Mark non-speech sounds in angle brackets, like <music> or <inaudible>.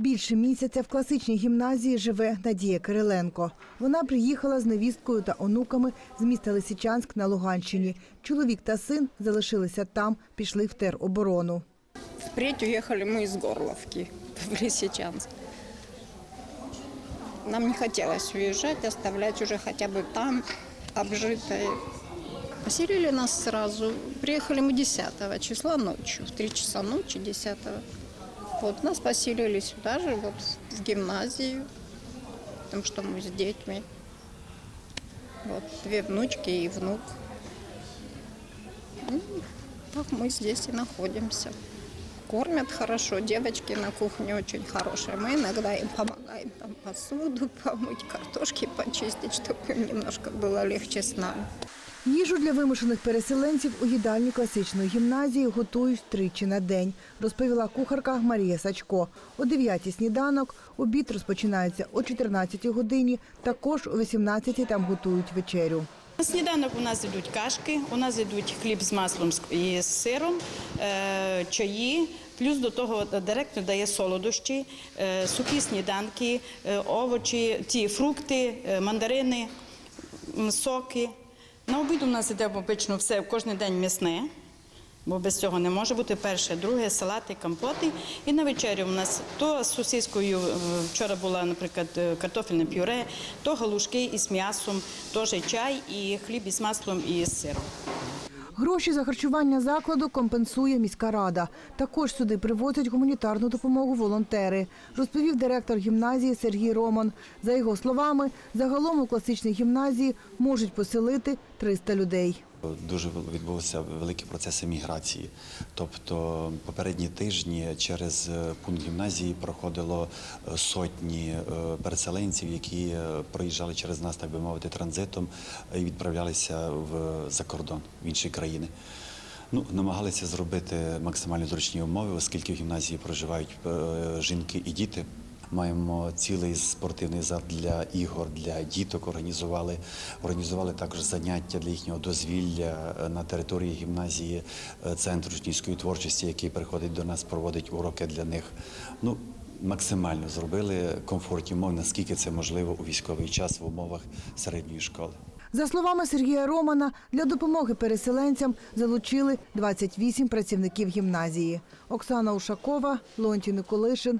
Більше місяця в класичній гімназії живе Надія Кириленко. Вона приїхала з невісткою та онуками з міста Лисичанськ на Луганщині. Чоловік та син залишилися там, пішли в тероборону. Впредь уехали мы из Горловки <laughs> в Лисичанск. Нам не хотелось уезжать, оставлять уже хотя бы там обжитое. Поселили нас сразу. Приехали мы 10 числа ночью, в 3 часа ночи 10 Вот нас поселили сюда же, вот в гимназию, потому что мы с детьми. Вот две внучки и внук. Ну, Так мы здесь и находимся. Кормят хорошо, девочки на кухне очень хорошие. Мы иногда им помогаем там посуду помыть, картошки почистить, чтобы им немножко было легче с нами. Їжу для вимушених переселенців у їдальні класичної гімназії готують тричі на день, розповіла кухарка Марія Сачко. О 9 сніданок, обід розпочинається о 14 годині, також о 18 там готують вечерю. На сніданок у нас йдуть кашки, у нас йдуть хліб з маслом і з сиром, е, чаї. Плюс до того директор дає солодощі, е, сухі сніданки, е, овочі, ті фрукти, мандарини, соки. На обід у нас йде обично все кожен день м'ясне, бо без цього не може бути. Перше, друге, салати, компоти. І на вечерю у нас то з сосискою, е, вчора була, наприклад, е, картофельне пюре, то галушки із м'ясом, теж чай і хліб із маслом і з сиром. Гроші за харчування закладу компенсує міська рада. Також сюди привозять гуманітарну допомогу волонтери, розповів директор гімназії Сергій Роман. За його словами, загалом у класичній гімназії можуть поселити 300 людей. Дуже відбувся великий процес еміграції. Тобто попередні тижні через е, пункт гімназії проходило е, сотні е, переселенців, які проїжджали через нас, так би мовити, транзитом і відправлялися в за кордон в інші країни. Ну, намагалися зробити максимально зручні умови, оскільки в гімназії проживають жінки і діти. Маємо цілий спортивний зал для ігор, для діток. Організували, організували також заняття для їхнього дозвілля е, на території гімназії, е, центр учнівської творчості, який приходить до нас, проводить уроки для них. Ну, максимально зробили комфортні умови, наскільки це можливо у військовий час в умовах середньої школи. За словами Сергія Романа, для допомоги переселенцям залучили 28 працівників гімназії. Оксана Ушакова, Леонтій Николишин.